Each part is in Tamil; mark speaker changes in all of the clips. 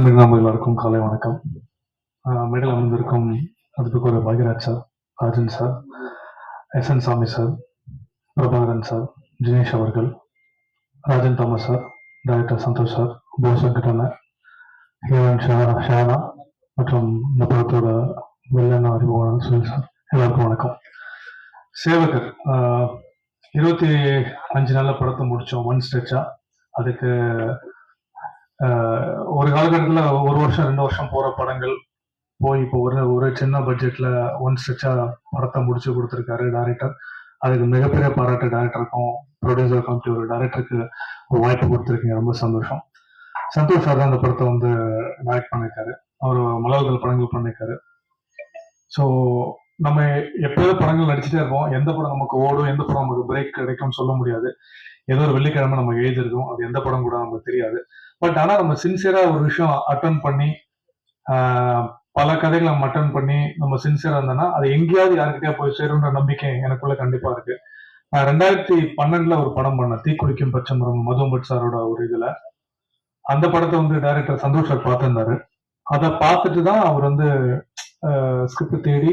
Speaker 1: அன்பின் நம்ம எல்லாருக்கும் காலை வணக்கம். ஆஹ் மேடையில் அமர்ந்திருக்கும் அதுக்கு ஒரு sir Rajan sir S N Sami sir Prabhakaran sir Dinesh அவர்கள் Rajan Thomas sir director Santhosh sir Bose வெங்கடன heroine ஷா ஷானா மற்றும் இந்த படத்தோட வில்லன் அறிமுகமான சுனில் சார். எல்லாருக்கும் வணக்கம். சேவகர் இருபத்தி அஞ்சு நாளில் படத்தை முடிச்சோம் ஒன் ஸ்ட்ரெச்சா அதுக்கு ஒரு காலகட்டத்தில் ஒரு வருஷம் ரெண்டு வருஷம் போற படங்கள் போய் இப்போ ஒரு ஒரு சின்ன பட்ஜெட்ல ஒன் ஸ்ட்ரெச்சா படத்தை முடிச்சு கொடுத்துருக்காரு டைரக்டர் அதுக்கு மிகப்பெரிய பாராட்டு டேரக்டருக்கும் ப்ரொடியூசர் கமிட்டி ஒரு டைரக்டருக்கு ஒரு வாய்ப்பு கொடுத்துருக்கீங்க. ரொம்ப சந்தோஷம். சந்தோஷ் சார் தான் அந்த படத்தை வந்து டைரக்ட் பண்ணியிருக்காரு. அவர் மலையாளத்தில் படங்கள் பண்ணியிருக்காரு. ஸோ நம்ம எப்போதும் படங்கள் நடிச்சுட்டே இருப்போம். எந்த படம் நமக்கு ஓடும் எந்த படம் நமக்கு பிரேக் கிடைக்கும்னு சொல்ல முடியாது. ஏதோ ஒரு வெள்ளிக்கிழமை நம்ம எழுதிருக்கோம் அது எந்த படம் கூட நமக்கு தெரியாது. பட் ஆனா நம்ம சின்சியரா ஒரு விஷயம் அட்டன் பண்ணி பல கதைகளை நம்ம அட்டன் பண்ணி நம்ம சின்சியரா இருந்தோம்னா அது எங்கேயாவது யாருக்கிட்டயா போய் சேருன்ற நம்பிக்கை எனக்குள்ள கண்டிப்பா இருக்கு. நான் ரெண்டாயிரத்தி பன்னெண்டுல ஒரு படம் பண்ணேன் தீக்குளிக்கும் பச்சைமரம் மதும்பட் சாரோட ஒரு இதுல. அந்த படத்தை வந்து டைரக்டர் சந்தோஷ் சார் பார்த்திருந்தாரு. அதை பார்த்துட்டு தான் அவர் வந்து ஸ்கிரிப்ட் தேடி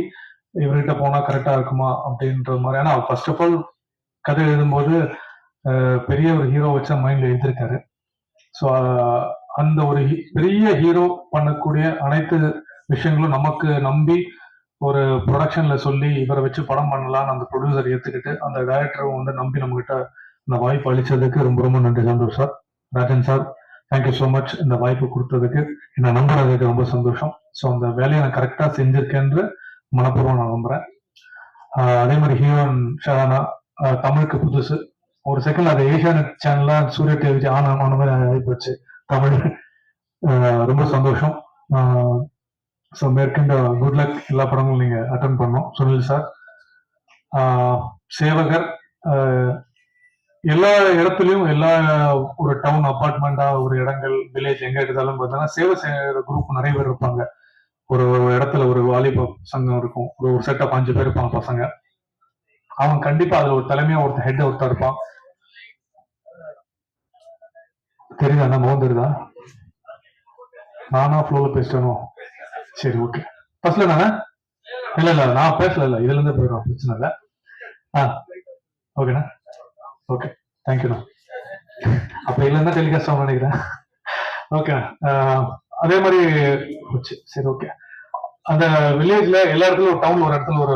Speaker 1: இவர்கிட்ட போனா கரெக்டா இருக்குமா அப்படின்ற மாதிரி. ஏன்னா ஃபர்ஸ்ட் ஆஃப் ஆல் கதை எழுதும்போது பெரிய ஒரு ஹீரோ வச்சா மைண்ட்ல எழுதியிருக்காரு. ஸோ அந்த ஒரு ஹீ- பெரிய ஹீரோ பண்ணக்கூடிய அனைத்து விஷயங்களும் நமக்கு நம்பி ஒரு ப்ரொடக்ஷன்ல சொல்லி இவரை வச்சு படம் பண்ணலாம்னு அந்த ப்ரொடியூசர் ஏத்துக்கிட்டு அந்த டைரக்டரும் வந்து நம்பி நம்ம கிட்ட இந்த வாய்ப்பு அளிச்சதுக்கு ரொம்ப ரொம்ப நன்றி Santhosh sir. Rajan sir thank you so much இந்த வாய்ப்பு கொடுத்ததுக்கு என்னை நம்புறதுக்கு ரொம்ப சந்தோஷம். ஸோ அந்த வேலையை நான் கரெக்டாக செஞ்சிருக்கேன்னு மனப்பூர்வம் நான் நம்புறேன். அதே மாதிரி ஹீரோன் ஷரானா தமிழுக்கு புதுசு. ஒரு செகண்ட் அது ஏஷியானெட் சேனல்ல சூரிய டிவி ஆன் ஆன மாதிரி ஆகி போச்சு. தமிழ் ஆஹ் ரொம்ப சந்தோஷம். ஸோ மேற்கண்ட குட் லக் எல்லா படங்களும் நீங்க அட்டன் பண்ணோம் சுனில் சார் ஆஹ் சேவகர் ஆஹ் எல்லா இடத்துலயும் எல்லா ஒரு டவுன் அப்பார்ட்மெண்டா ஒரு இடங்கள் வில்லேஜ் எங்க எடுத்தாலும் பார்த்தீங்கன்னா சேவை செய்யற குரூப் நிறைய பேர் இருப்பாங்க. ஒரு ஒரு இடத்துல ஒரு வாலிப சங்கம் இருக்கும். ஒரு ஒரு செட்டப் அஞ்சு பேர் இருப்பாங்க பசங்க. அவன் கண்டிப்பா அதுல ஒரு தலைமையா ஒருத்தர் ஹெட் ஒருத்தர் இருப்பான். தெரியுதா நம்ம முகம் தெரியுதா? நானா ஃப்ளோல பேசிட்டேனோ? சரி ஓகே ஃபர்ஸ்ட்ல நானே இல்ல இல்ல நான் பேசல இல்ல. இதுல இருந்து போயிடும் பிரச்சனை இல்ல. ஆ ஓகேண்ணா ஓகே தேங்க்யூண்ணா அப்ப இல்லைன்னா டெலிகாஸ்ட் நினைக்கிறேன். ஓகே அதே மாதிரி சரி ஓகே அந்த வில்லேஜ்ல எல்லா இடத்துல ஒரு டவுன்ல ஒரு இடத்துல ஒரு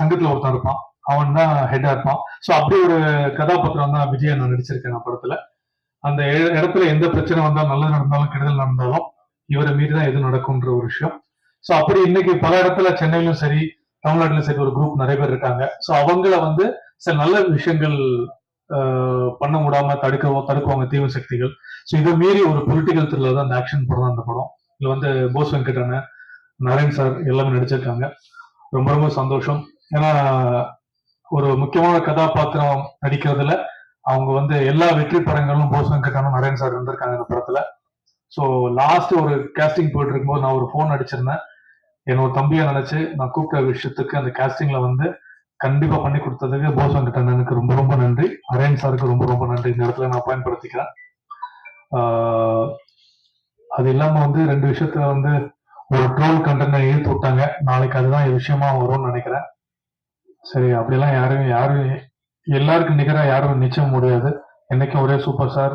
Speaker 1: சங்கத்துல ஒருத்தன் இருப்பான். அவன் தான் ஹெட்டா இருப்பான். சோ அப்படி ஒரு கதாபாத்திரம் தான் விஜய் நான் நடிச்சிருக்கேன் நான் படத்துல. அந்த இடத்துல எந்த பிரச்சனை வந்தாலும் நல்லது நடந்தாலும் கெடுதல் நடந்தாலும் இவரை மீறி தான் எது நடக்கும்ன்ற ஒரு விஷயம். சோ அப்படி இன்னைக்கு பல இடத்துல சென்னையிலும் சரி தமிழ்நாட்டிலும் சரி ஒரு குரூப் நிறைய பேர் இருக்காங்க. சோ அவங்கள வந்து சில நல்ல விஷயங்கள் ஆஹ், பண்ண முடியாம தடுக்கவோ தடுக்குவாங்க தீவிர சக்திகள். சோ இதை மீறி ஒரு பொலிட்டிக்கல் த்ரில்லர் தான் அந்த ஆக்ஷன் படம் அந்த படம். இதுல வந்து போஸ் வெங்கடண்ண நரேன் சார் எல்லாமே நடிச்சிருக்காங்க. ரொம்ப ரொம்ப சந்தோஷம். ஏன்னா ஒரு முக்கியமான கதாபாத்திரம் நடிக்கிறதுல அவங்க வந்து எல்லா வெற்றி படங்களும் போஸ் வெங்கடானும் நரேன் சார் இருந்திருக்காங்க இந்த படத்துல. ஸோ லாஸ்ட் ஒரு கேஸ்டிங் போயிட்டு இருக்கும்போது நான் ஒரு ஃபோன் அடிச்சிருந்தேன். என்னோட தம்பியை நினைச்சு நான் கூப்பிட்ட விஷயத்துக்கு அந்த கேஸ்டிங்ல வந்து கண்டிப்பா பண்ணி கொடுத்ததுக்கு போஸ் எனக்கு ரொம்ப ரொம்ப நன்றி. நரேன் சாருக்கு ரொம்ப ரொம்ப நன்றி. இந்த இடத்துல நான் பயன்படுத்திக்கிறேன். அது இல்லாம வந்து ரெண்டு விஷயத்துல வந்து ஒரு ட்ரோல் கண்டென்ட் இழுத்து விட்டாங்க. நாளைக்கு அதுதான் விஷயமா வரும்னு நினைக்கிறேன். சரி அப்படிலாம் யாரும் யாரும் எல்லாருக்கும் நிகரா யாரும் நிச்சயம் முடியாது. என்னைக்கும் ஒரே சூப்பர் ஸ்டார்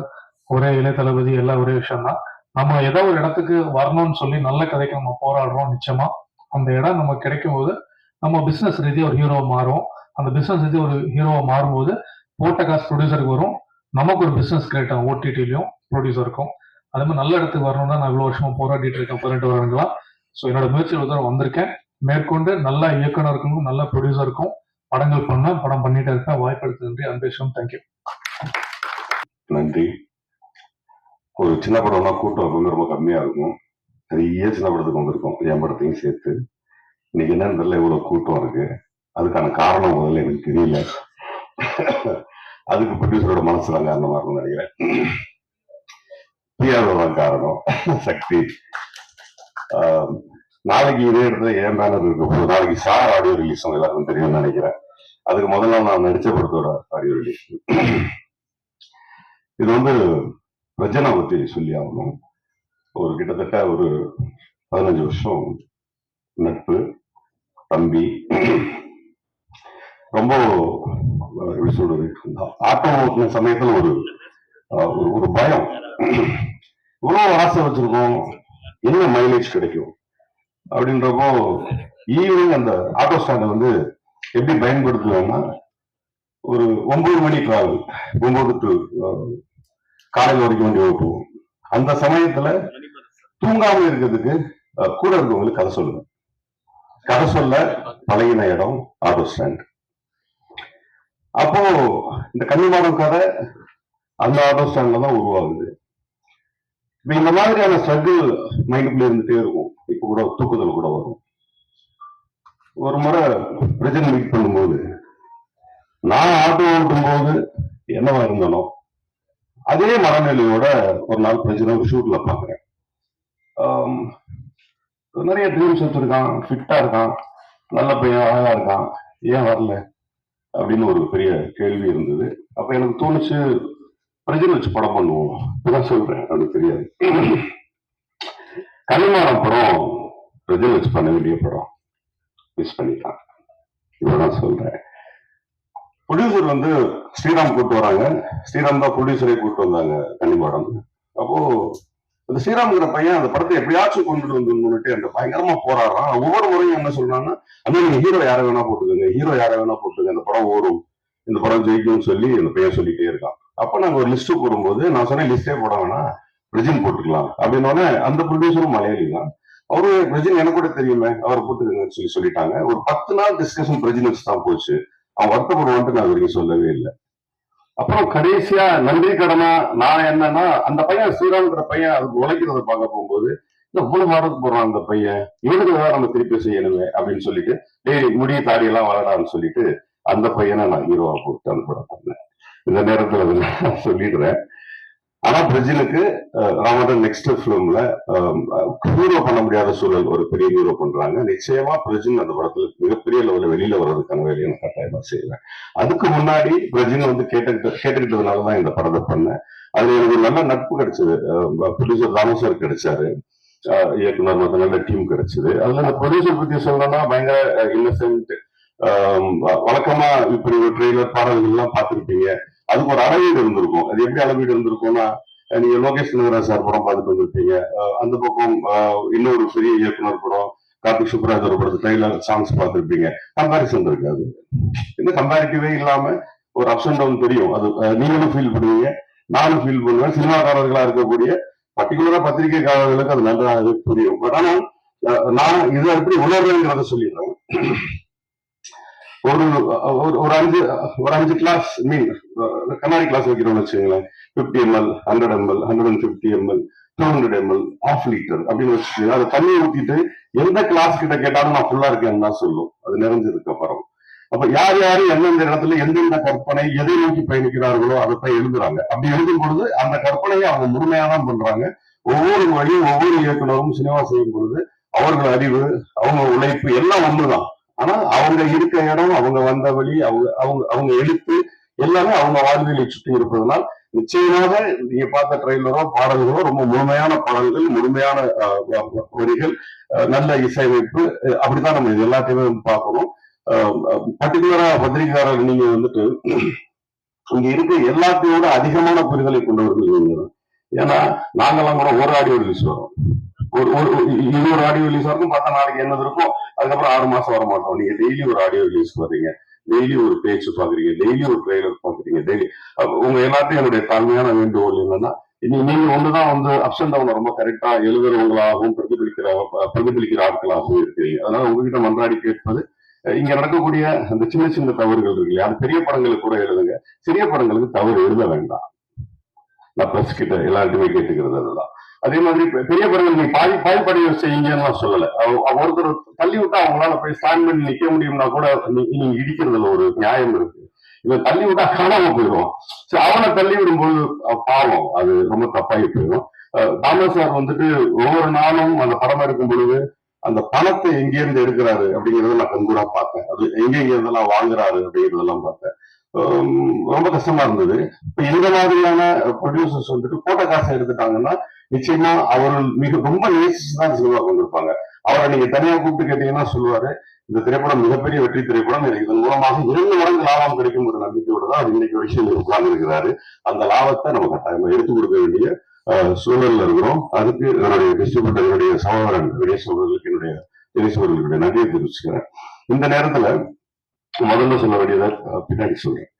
Speaker 1: ஒரே இளைய தளபதி எல்லாம் ஒரே விஷயம் தான் நம்ம ஏதோ ஒரு இடத்துக்கு வரணும்னு சொல்லி நல்ல கதைக்கு நம்ம போராடுறோம் நிச்சயமா. அந்த இடம் நம்ம கிடைக்கும் போது நம்ம பிசினஸ் ரீதியாக ஒரு ஹீரோவை மாறும் அந்த பிசினஸ் ரீதியாக ஒரு ஹீரோவை மாறும்போது போட்ட காசு ப்ரொடியூசருக்கு வரும். நமக்கு ஒரு பிசினஸ் கிரியேட் ஆகும் ஓடிடிலையும் ப்ரொடியூசருக்கும் அதே மாதிரி நல்ல இடத்துக்கு வரணும்னா நான் இவ்வளோ வருஷமா போராடிட்டு இருக்கேன். பதினெட்டு வருடங்களா ஸோ என்னோட முயற்சியில் தான் வந்திருக்கேன். மேற்கொண்டு நல்ல இயக்குனருக்கும் நல்ல ப்ரொடியூசருக்கும் படங்கள் பண்ணா படம் பண்ணிட்டு இருப்பேன் வாய்ப்பெடுத்து நன்றி அன்பேஷம் தேங்க்யூ
Speaker 2: நன்றி. ஒரு சின்ன படம்னா கூட்டம் வந்து ரொம்ப கம்மியா இருக்கும். நிறைய சின்ன படத்துக்கு வந்திருக்கும் என் படத்தையும் சேர்த்து. இன்னைக்கு என்னன்னு தெரியல இவ்வளவு கூட்டம் இருக்கு. அதுக்கான காரணம் முதல்ல எனக்கு தெரியல. அதுக்கு ப்ரொடியூசரோட மனசு தான் காரணமா இருக்கும்னு நினைக்கிறேன். பிரியாதோ காரணம் சக்தி. நாளைக்கு இதே இடத்துல ஏன் பேனர் இருக்க போது நாளைக்கு சார் ஆடியோ ரிலீஸ் எல்லாருக்கும் தெரியும்னு நினைக்கிறேன். அதுக்கு முதல்ல நான் நடிச்ச படத்தோட ஆடியோ ரிலீஸ் இது வந்து பிரஜனை பத்தி சொல்லி ஆகணும். ஒரு கிட்டத்தட்ட ஒரு பதினஞ்சு வருஷம் நட்பு தம்பி. ரொம்ப எப்படி சொல்றது ஆட்டம் ஓட்டின சமயத்துல ஒரு அஹ், ஒரு- ஒரு பயம். இவ்வளவு ஆசை வச்சிருக்கோம். என்ன மைலேஜ் கிடைக்கும்? அப்படின்றப்போ ஈவினிங் அந்த ஆட்டோ ஸ்டாண்ட் வந்து எப்படி பயன்படுத்துவேன்னா ஒரு ஒன்பது மணி டிராவல் ஒன்பது டு காலையில் வரைக்கும் வண்டி ஓட்டுவோம் அந்த சமயத்துல தூங்காம இருக்கிறதுக்கு கூட இருக்கவங்களுக்கு கதை சொல்லுவேன் கதை சொல்ல பழகின இடம் ஆட்டோ ஸ்டாண்ட் அப்போ இந்த கன்னிமாடம் கதை அந்த ஆட்டோ ஸ்டாண்ட்ல தான் உருவாகுது. இப்ப இந்த மாதிரியான ஸ்ட்ரகிள் மைண்டுக்குள்ள இருந்துட்டே இருக்கும். இப்ப கூட தூக்குதல் கூட வரும். ஒரு முறை பிரஜன் மீட் பண்ணும்போது நான் ஆட்டோ ஓட்டும் போது என்னவா இருந்தாலும் அதே மனநிலையோட ஒரு நாள் பிரஜனை ஒரு ஷூட்ல பாக்குறேன். நிறைய ட்ரீம்ஸ் வச்சிருக்கான் ஃபிட்டா இருக்கான் நல்ல பையன் அழகா இருக்கான் ஏன் வரல அப்படின்னு ஒரு பெரிய கேள்வி இருந்தது. அப்ப எனக்கு தோணுச்சு பிரஜன் வச்சு படம் பண்ணுவோம் இப்பதான் சொல்றேன் எனக்கு தெரியாது. கனிமாரம் படம் பிரஜன் வச்சு பண்ண வேண்டிய படம். மிஸ் பண்ணிக்கலாம் இவ்வளவுதான் சொல்றேன். ப்ரொடியூசர் வந்து ஸ்ரீராம் கூப்பிட்டு வராங்க. ஸ்ரீராம் தான் ப்ரொடியூசரே கூப்பிட்டு வந்தாங்க கன்னிமாடம். அப்போ அந்த ஸ்ரீராம்ங்கிற பையன் அந்த படத்தை எப்படியாச்சும் கொண்டுட்டு வந்து அந்த பயங்கரமா போராடுறான். ஒவ்வொரு முறையும் என்ன சொல்றான்னா அந்த நீங்க ஹீரோ யாரை வேணா போட்டுக்கோங்க. ஹீரோ யாரை வேணா போட்டுக்கோங்க. இந்த படம் ஓடும். இந்த படம் ஜெயிக்கும்னு சொல்லி அந்த பையன் சொல்லிட்டே இருக்கான். அப்ப நாங்க ஒரு லிஸ்ட் போடும்போது நான் சொன்னேன் லிஸ்டே போட வேணாம். பிரஜின் போட்டுக்கலாம். அப்படின்னோடனே அந்த ப்ரொடியூசரும் மலையாளி தான் அவரு பிரஜின் எனக்கு கூட தெரியுமே அவரை போட்டுக்கோங்கன்னு சொல்லி சொல்லிட்டாங்க. ஒரு பத்து நாள் டிஸ்கஷன் பிரஜின் வச்சு தான் போச்சு. அவன் வருத்தப்படுவான்ட்டு நான் வரைக்கும் சொல்லவே இல்லை. அப்புறம் கடைசியா நன்றி கடனா நான் என்னன்னா அந்த பையன் ஸ்ரீராம்ங்கிற பையன் அதுக்கு உழைக்கிறத பார்க்க போகும்போது இந்த இவ்வளவு வாரத்துக்கு போறான் அந்த பையன். இவனுக்கு தான் நம்ம திருப்பி செய்யணுமே? அப்படின்னு சொல்லிட்டு டேய் முடி தாடி எல்லாம் வளரான்னு சொல்லிட்டு அந்த பையனை நான் ஹீரோவா போட்டு அந்த இந்த நேரத்துல நான் சொல்லிடுறேன். ஆனா பிரஜினுக்கு ராமதன் நெக்ஸ்ட் பிலிம்ல ஹீரோ பண்ண முடியாத சூழல் ஒரு பெரிய ஹீரோ பண்றாங்க. நிச்சயமா பிரஜின் அந்த படத்துல மிகப்பெரிய லெவலில் வெளியில வர்றதுக்கான வேலையை நான் கட்டாயமா செய்வேன். அதுக்கு முன்னாடி பிரஜின் வந்து கேட்டுக்கிட்டு கேட்டுக்கிட்டதுனாலதான் இந்த படத்தை பண்ணேன். அதுல எனக்கு நல்ல நட்பு கிடைச்சது. ப்ரொடியூசர் ராமசார் கிடைச்சாரு. இயக்குனர் மற்ற நல்ல டீம் கிடைச்சது. அதுல அந்த ப்ரொடியூசர் பத்தி சொல்லணும்னா பயங்கர இன்னசென்ட் வழக்கமா இப்படி ஒரு ட்ரெய்லர் பாடல்கள் எல்லாம் அதுக்கு ஒரு அளவீடு இருந்திருக்கும். அது எப்படி அளவீடு இருந்திருக்கும்னா நீங்க லோகேஷ் நகராஜ் சார் படம் பார்த்துட்டு வந்திருப்பீங்க. அந்த பக்கம் இன்னொரு பெரிய இயக்குனர் படம் கார்த்திக் சுப்ராஜர் படத்து ட்ரெய்லர் சாங்ஸ் பார்த்துருப்பீங்க. கம்பாரிசன் இருக்காது. இந்த கம்பேரிட்டிவே இல்லாம ஒரு அப்ஸ் அண்ட் டவுன் தெரியும். அது நீங்களும் ஃபீல் பண்ணுவீங்க நானும் ஃபீல் பண்ணுவேன். சினிமாக்காரர்களா இருக்கக்கூடிய பர்டிகுலரா பத்திரிகைக்காரர்களுக்கு அது நல்லா புரியும். பட் ஆனா நான் இதை எப்படி உணர்றேங்கிறத சொல்லிடுறேன். ஒரு- ஒரு அஞ்சு ஒரு அஞ்சு கிளாஸ் மீன் கண்ணாடி கிளாஸ் வைக்கிறோம்னு வச்சுக்கோங்களேன். Fifty ml hundred ml hundred and fifty ml two hundred ml half litre அப்படின்னு வச்சுக்கோங்க. அதை தண்ணி ஊத்திட்டு எந்த கிளாஸ் கிட்ட கேட்டாலும் நான் ஃபுல்லா இருக்கேன்னு தான் சொல்லும். அது நிறைஞ்சதுக்கு அப்புறம். அப்ப யார் யாரு எந்தெந்த இடத்துல எந்தெந்த கற்பனை எதை நோக்கி பயணிக்கிறார்களோ அதை எழுதுறாங்க. அப்படி எழுதும் பொழுது அந்த கற்பனையை அவங்க முழுமையா தான் பண்றாங்க. ஒவ்வொரு வழியும் ஒவ்வொரு இயக்குனரும் சினிமா செய்யும் பொழுது அவர்கள் அறிவு அவங்க உழைப்பு எல்லாம் ஒண்ணுதான். ஆனா அவங்க இருக்க இடம் அவங்க வந்த வழி அவங்க அவங்க அவங்க எழுத்து எல்லாமே அவங்க வாழ்வியலை சுற்றி இருப்பதனால் நிச்சயமாக நீங்க பார்த்த ட்ரெயிலரோ பாடல்களோ ரொம்ப முழுமையான பாடல்கள் முழுமையான வரிகள் நல்ல இசையமைப்பு அப்படித்தான் நம்ம இது எல்லாத்தையுமே வந்து பார்க்கணும். பர்டிகுலரா பத்திரிகையாளர் நீங்க வந்துட்டு இங்க இருக்க எல்லாத்தையோட அதிகமான புரிதலை கொண்டவர்கள் நீங்க ஏன்னா நாங்கெல்லாம் கூட ஒரு ஆடியோ ரிலீஸ் வரும் ஒரு ஒரு ஒரு- இன்னொரு ஆடியோ ரிலீஸ் வரைக்கும் பார்த்தா நாளைக்கு என்னது இருக்கும் அதுக்கப்புறம் ஆறு மாசம் வர மாட்டோம் நீங்க டெய்லி ஒரு ஆடியோ ரிலீஸ் வர்றீங்க. டெய்லி ஒரு பேச்சு பாக்குறீங்க டெய்லி ஒரு ட்ரெய்லர் பாக்குறீங்க டெய்லி உங்க எல்லாத்தையும் என்னுடைய தாழ்மையான வேண்டுகோள் என்னன்னா நீங்க ஒண்ணுதான் வந்து அப்ஸ் அண்ட் டவுன் ரொம்ப கரெக்டா எழுதுறவங்களாகவும் பிரதிபலிக்கிற பிரதிபலிக்கிற ஆட்களாகவும் இருக்கிறீங்க. அதனால உங்ககிட்ட மன்றாடி கேட்பது இங்க நடக்கக்கூடிய அந்த சின்ன சின்ன தவறுகள் இருக்கு இல்லையா? அது பெரிய படங்களுக்கு கூட எழுதுங்க. சிறிய படங்களுக்கு தவறு எழுத வேண்டாம். நான் பிரஸ் கிட்ட எல்லாருக்குமே கேட்டுக்கிறது அதுதான். அதே மாதிரி பெரிய படங்கள் நீங்க பாதி பாதி படையை செய்யுங்கன்னு நான் சொல்லல. ஒருத்தர் தள்ளி விட்டா அவங்களால போய் ஸ்டாண்ட் பண்ணி நிக்க முடியும்னா கூட நீ- நீங்க இடிக்கிறதுல ஒரு நியாயம் இருக்கு. இவன் தள்ளி விட்டா காணாம போயிடும் சரி அவனை தள்ளி விடும்போது பாவம். அது ரொம்ப தப்பாகி போயிடும். அஹ், தாமஸ் சார் வந்துட்டு ஒவ்வொரு நாளும் அந்த படம் எடுக்கும் பொழுது அந்த பணத்தை எங்க இருந்து எடுக்கிறாரு அப்படிங்கறத நான் கண்கூடா பார்த்தேன். அது எங்க எங்க இருந்தெல்லாம் வாங்குறாரு அப்படிங்கறதெல்லாம் பார்த்தேன். ரொம்ப கஷ்டமா இருந்தது. இப்ப இந்த மாதிரியான ப்ரொடியூசர்ஸ் வந்துட்டு போட்ட காசை எடுத்துட்டாங்கன்னா நிச்சயமா அவர்கள் மிக ரொம்ப நேசிச்சு தான் சினிமா வந்திருப்பாங்க. அவரை நீங்க தனியா கூப்பிட்டு கேட்டீங்கன்னா சொல்லுவாரு இந்த திரைப்படம் மிகப்பெரிய வெற்றி திரைப்படம் எனக்கு இதன் மூலமாக இரண்டு மடங்கு லாபம் கிடைக்கும் ஒரு நம்பிக்கையோட தான் இன்னைக்கு விஷயம் உட்கார்ந்து இருக்கிறாரு. அந்த லாபத்தை நம்ம கட்டாயமா எடுத்து கொடுக்க வேண்டிய அஹ், சூழல்ல இருக்கிறோம். அதுக்கு என்னுடைய டிஸ்ட்ரிபியூட்டர் என்னுடைய சகோதரன் கணேஷ் அவர்களுக்கு என்னுடைய தினேஷ் அவர்களுடைய நன்றியை தெரிவிச்சுக்கிறேன். இந்த நேரத்துல முதல்ல சொல்ல வேண்டியதை பின்னாடி சொல்றேன்.